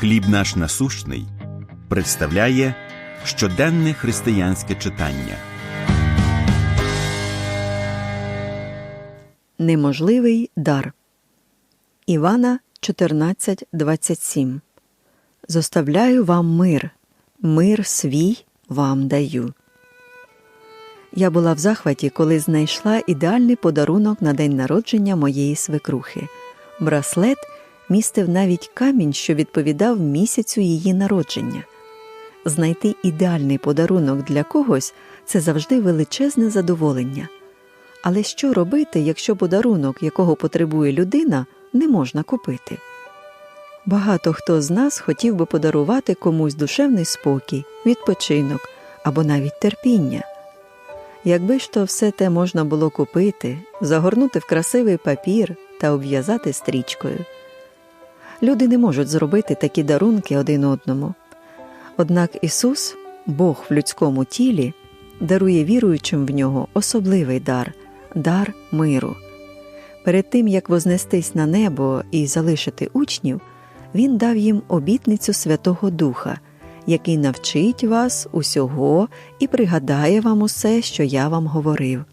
Хліб наш насущний представляє щоденне християнське читання. Неможливий дар Івана 14.27 Зоставляю вам мир, мир свій вам даю. Я була в захваті, коли знайшла ідеальний подарунок на день народження моєї свекрухи. Браслет містив навіть камінь, що відповідав місяцю її народження. Знайти ідеальний подарунок для когось це завжди величезне задоволення. Але що робити, якщо подарунок, якого потребує людина, не можна купити? Багато хто з нас хотів би подарувати комусь душевний спокій, відпочинок або навіть терпіння. Якби ж то все те можна було купити, загорнути в красивий папір та обв'язати стрічкою. Люди не можуть зробити такі дарунки один одному. Однак Ісус, Бог в людському тілі, дарує віруючим в нього особливий дар дар миру. Перед тим як вознестись на небо і залишити учнів, Він дав їм обітницю Святого Духа, який навчить вас усього і пригадає вам усе, що я вам говорив.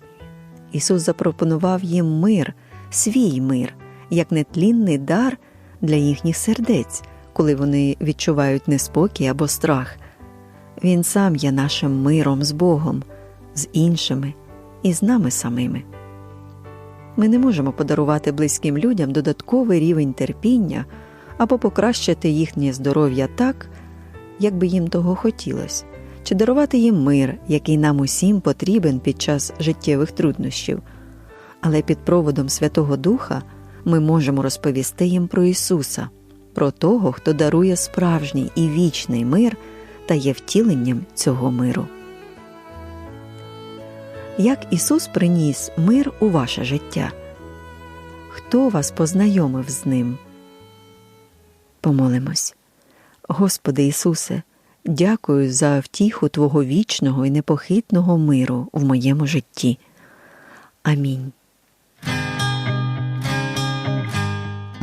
Ісус запропонував їм мир, свій мир, як нетлінний дар для їхніх сердець, коли вони відчувають неспокій або страх. Він сам є нашим миром з Богом, з іншими і з нами самими. Ми не можемо подарувати близьким людям додатковий рівень терпіння або покращити їхнє здоров'я так, як би їм того хотілося, чи дарувати їм мир, який нам усім потрібен під час життєвих труднощів. Але під проводом Святого Духа ми можемо розповісти їм про Ісуса, про того, хто дарує справжній і вічний мир та є втіленням цього миру. Як Ісус приніс мир у ваше життя? Хто вас познайомив з ним? Помолимось. Господи Ісусе, дякую за втіху Твого вічного і непохитного миру в моєму житті. Амінь.